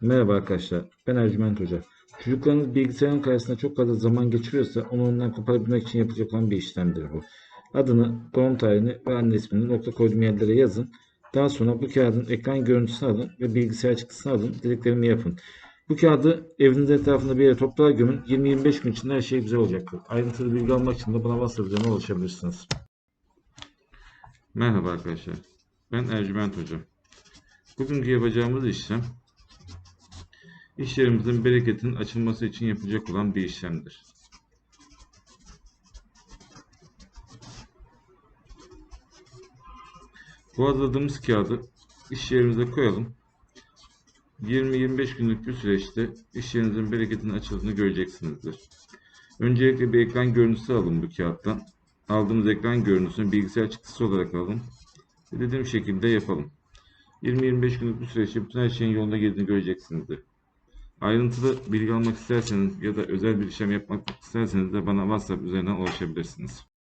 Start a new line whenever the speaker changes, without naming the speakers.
Merhaba arkadaşlar, ben Ercüment Hoca. Çocuklarınız bilgisayarın karşısında çok fazla zaman geçiriyorsa onu ondan koparabilmek için yapacak olan bir işlemdir bu. Adını, doğum tarihini ve anne ismini nokta koyduğum yerlere yazın. Daha sonra bu kağıdın ekran görüntüsünü alın ve bilgisayar çıktısını alın, dediklerimi yapın. Bu kağıdı evinizin etrafında bir yere toprağa gömün. 20-25 gün içinde her şey güzel olacaktır. Ayrıntılı bilgi almak için de bana WhatsApp üzerinden ulaşabilirsiniz.
Merhaba arkadaşlar. Ben Ercüment Hoca. Bugünkü yapacağımız işlem iş yerimizin bereketinin açılması için yapılacak olan bir işlemdir. Bu hazırladığımız kağıdı iş yerimize koyalım. 20-25 günlük bir süreçte iş yerinizin bereketinin açıldığını göreceksinizdir. Öncelikle bir ekran görüntüsü alın bu kağıttan. Aldığımız ekran görüntüsünü bilgisayar çıktısı olarak alın. Dediğim şekilde yapalım. 20-25 günlük bir süreçte bütün her şeyin yolunda geldiğini göreceksinizdir. Ayrıntılı bilgi almak isterseniz ya da özel bir işlem yapmak isterseniz de bana WhatsApp üzerinden ulaşabilirsiniz.